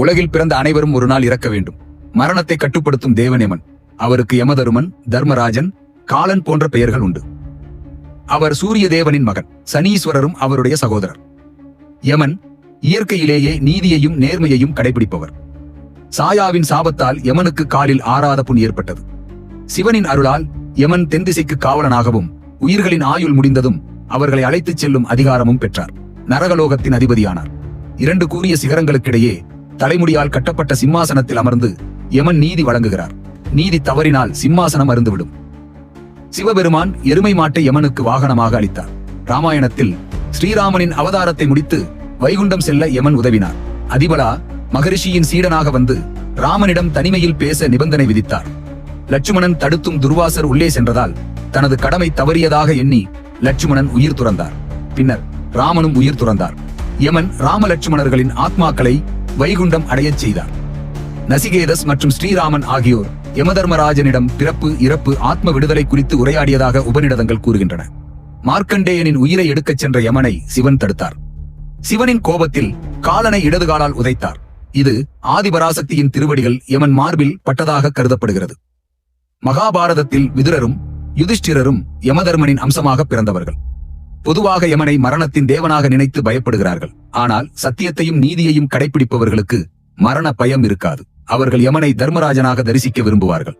உலகில் பிறந்த அனைவரும் ஒரு நாள் இறக்க வேண்டும். மரணத்தை கட்டுப்படுத்தும் தேவன் அவருக்கு யமதருமன் தர்மராஜன் காலன் போன்ற பெயர்கள் உண்டு. அவர் சூரிய தேவனின் மகன் சனீஸ்வரரும் அவருடைய சகோதரர். யமன் இயற்கையிலேயே நீதியையும் நேர்மையையும் கடைபிடிப்பவர். சாயாவின் சாபத்தால் யமனுக்கு காலில் ஆறாத புண் ஏற்பட்டது. சிவனின் அருளால் யமன் தென்திசைக்கு காவலனாகவும் உயிர்களின் ஆயுள் முடிந்ததும் அவர்களை அழைத்துச் செல்லும் அதிகாரமும் பெற்றார். நரகலோகத்தின் அதிபதியானார். இரண்டு கூறிய சிகரங்களுக்கிடையே தலைமுடியால் கட்டப்பட்ட சிம்மாசனத்தில் அமர்ந்து யமன் நீதி வழங்குகிறார். நீதி தவறினால் சிம்மாசனம் அருந்துவிடும். சிவபெருமான் எருமை மாட்டை யமனுக்கு வாகனமாக அளித்தார். ராமாயணத்தில் ஸ்ரீராமனின் அவதாரத்தை முடித்து வைகுண்டம் செல்ல யமன் உதவினார். அதிபலா மகரிஷியின் சீடனாக வந்து ராமனிடம் தனிமையில் பேச நிபந்தனை விதித்தார். லட்சுமணன் தடுத்தும் துர்வாசர் உள்ளே சென்றதால் தனது கடமை தவறியதாக எண்ணி லட்சுமணன் உயிர் துறந்தார். பின்னர் ராமனும் உயிர் துறந்தார். யமன் ராம லட்சுமணர்களின் ஆத்மாக்களை வைகுண்டம் அடையச் செய்தார். நசிகேதஸ் மற்றும் ஸ்ரீராமன் ஆகியோர் யமதர்மராஜனிடம் பிறப்பு இறப்பு ஆத்ம விடுதலை குறித்து உரையாடியதாக உபநிடதங்கள் கூறுகின்றன. மார்க்கண்டேயனின் உயிரை எடுக்கச் சென்ற யமனை சிவன் தடுத்தார். சிவனின் கோபத்தில் காலனை இடதுகாலால் உதைத்தார். இது ஆதிபராசக்தியின் திருவடிகள் யமன் மார்பில் பட்டதாக கருதப்படுகிறது. மகாபாரதத்தில் விதுரரும் யுதிஷ்டிரரும் யமதர்மனின் அம்சமாக பிறந்தவர்கள். பொதுவாக யமனை மரணத்தின் தேவனாக நினைத்து பயப்படுகிறார்கள். ஆனால் சத்தியத்தையும் நீதியையும் கடைபிடிப்பவர்களுக்கு மரண பயம் இருக்காது. அவர்கள் யமனை தர்மராஜனாக தரிசிக்க விரும்புவார்கள்.